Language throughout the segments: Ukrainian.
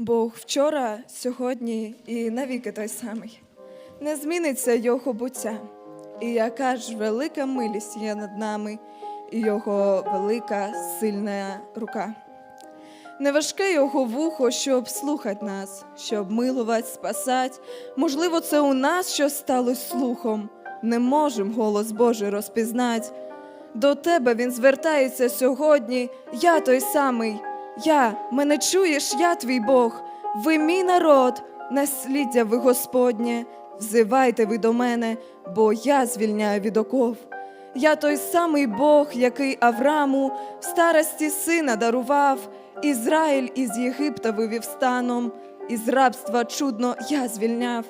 Бог вчора, сьогодні і навіки той самий. Не зміниться його буття. І яка ж велика милість є над нами, і його велика сильна рука. Не важке його вухо, щоб слухать нас, щоб милувать, спасать. Можливо, це у нас що сталося слухом. Не можем голос Божий розпізнать. До тебе він звертається сьогодні. Я той самий. Я, мене чуєш, я твій Бог. Ви мій народ, насліддя ви Господнє. Взивайте ви до мене, бо я звільняю від оков. Я той самий Бог, який Авраму в старості сина дарував, Ізраїль із Єгипта вивів станом, із рабства чудно я звільняв.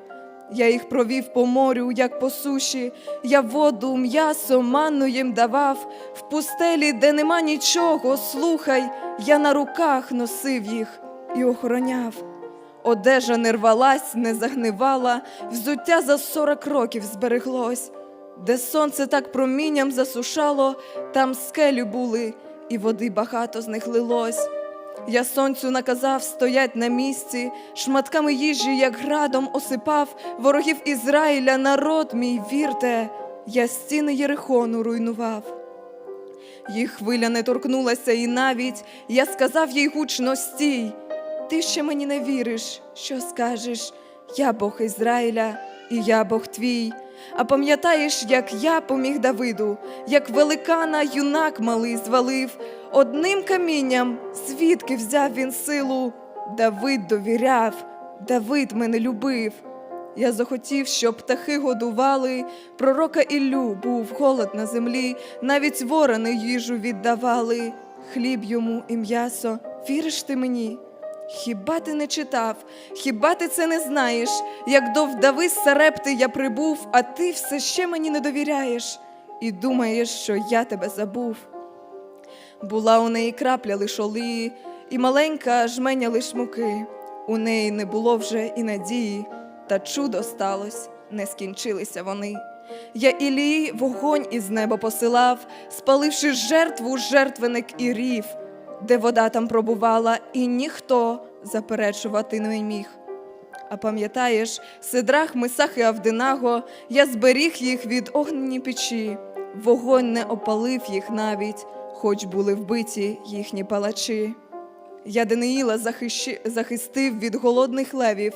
Я їх провів по морю, як по суші, я воду, м'ясо, манну їм давав, в пустелі, де нема нічого, слухай, я на руках носив їх і охороняв. Одежа не рвалась, не загнивала, взуття за сорок років збереглось. Де сонце так промінням засушало, там скелі були, і води багато з них лилось. Я сонцю наказав стоять на місці, шматками їжі, як градом осипав ворогів Ізраїля, народ мій, вірте, я стіни Єрихону руйнував. Їх хвиля не торкнулася, і навіть я сказав їй гучно стій. Ти ще мені не віриш, що скажеш, я Бог Ізраїля, і я Бог твій. А пам'ятаєш, як я поміг Давиду, як великана юнак малий звалив, одним камінням звідки взяв він силу. Давид довіряв, Давид мене любив. Я захотів, щоб птахи годували, пророка Іллю був голод на землі, навіть ворони їжу віддавали, хліб йому і м'ясо. Віриш ти мені? Хіба ти не читав, хіба ти це не знаєш, як до вдави Сарепти я прибув, а ти все ще мені не довіряєш і думаєш, що я тебе забув. Була у неї крапля лиш олії, і маленька жменя лиш муки. У неї не було вже і надії, та чудо сталось, не скінчилися вони. Я Ілії вогонь із неба посилав, спаливши жертву, жертвеник і рів, де вода там пробувала, і ніхто заперечувати не міг. А пам'ятаєш, Сидрах, Месах і Авдинаго, я зберіг їх від огнені печі, вогонь не опалив їх навіть, хоч були вбиті їхні палачі. Я Даниїла захищи... захистив від голодних левів.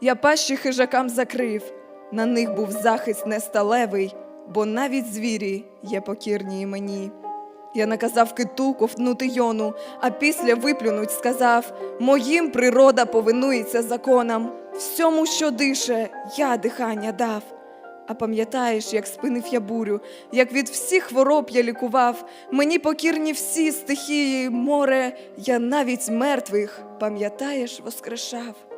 Я пащі хижакам закрив, на них був захист несталевий, бо навіть звірі є покірні і мені. Я наказав киту ковтнути йону, а після виплюнуть сказав: Моїм природа повинується законам, всьому, що дише, я дихання дав. А пам'ятаєш, як спинив я бурю, як від всіх хвороб я лікував, мені покірні всі стихії, море, я навіть мертвих, пам'ятаєш, воскрешав.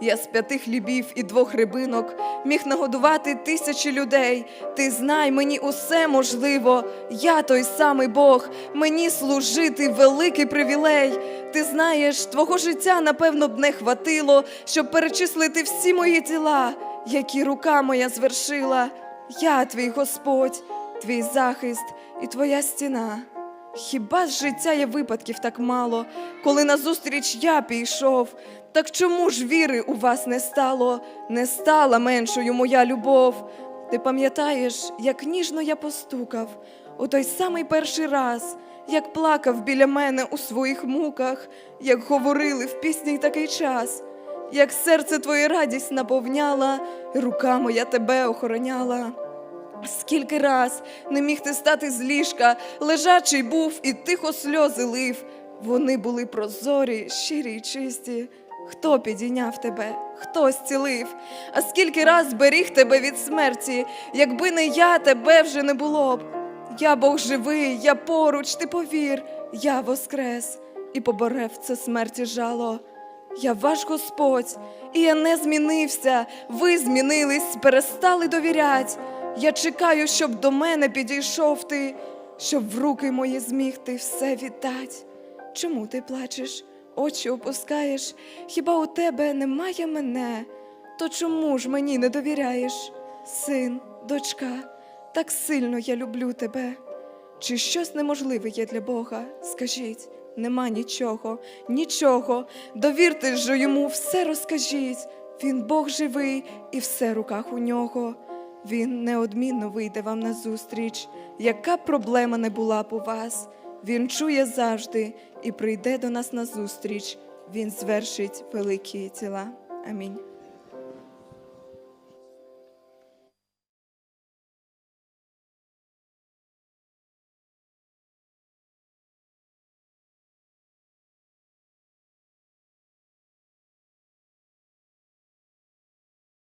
Я з п'яти хлібів і двох рибинок міг нагодувати тисячі людей. Ти знай, мені усе можливо. Я той самий Бог, мені служити великий привілей. Ти знаєш, твого життя напевно б не хватило, щоб перечислити всі мої діла, які рука моя звершила. Я твій Господь, твій захист і твоя стіна. Хіба з життя є випадків так мало, коли назустріч я пішов? Так чому ж віри у вас не стало, не стала меншою моя любов? Ти пам'ятаєш, як ніжно я постукав у той самий перший раз, як плакав біля мене у своїх муках, як говорили в пісні такий час, як серце твоє радість наповняла, рука моя тебе охороняла. Скільки раз не міг ти стати з ліжка, лежачий був і тихо сльози лив. Вони були прозорі, щирі й чисті. Хто підійняв тебе, хто зцілив? А скільки раз беріг тебе від смерті, якби не я, тебе вже не було б. Я Бог живий, я поруч, ти повір, я воскрес і поборев це смерті жало. Я ваш Господь, і я не змінився. Ви змінились, перестали довірять. Я чекаю, щоб до мене підійшов ти, щоб в руки мої зміг ти все віддать. Чому ти плачеш, очі опускаєш? Хіба у тебе немає мене? То чому ж мені не довіряєш? Син, дочка, так сильно я люблю тебе. Чи щось неможливе є для Бога? Скажіть, нема нічого, нічого. Довірте ж йому, все розкажіть. Він Бог живий і все в руках у нього. Він неодмінно вийде вам назустріч. Яка б проблема не була б у вас, він чує завжди і прийде до нас назустріч. Він звершить великі діла. Амінь.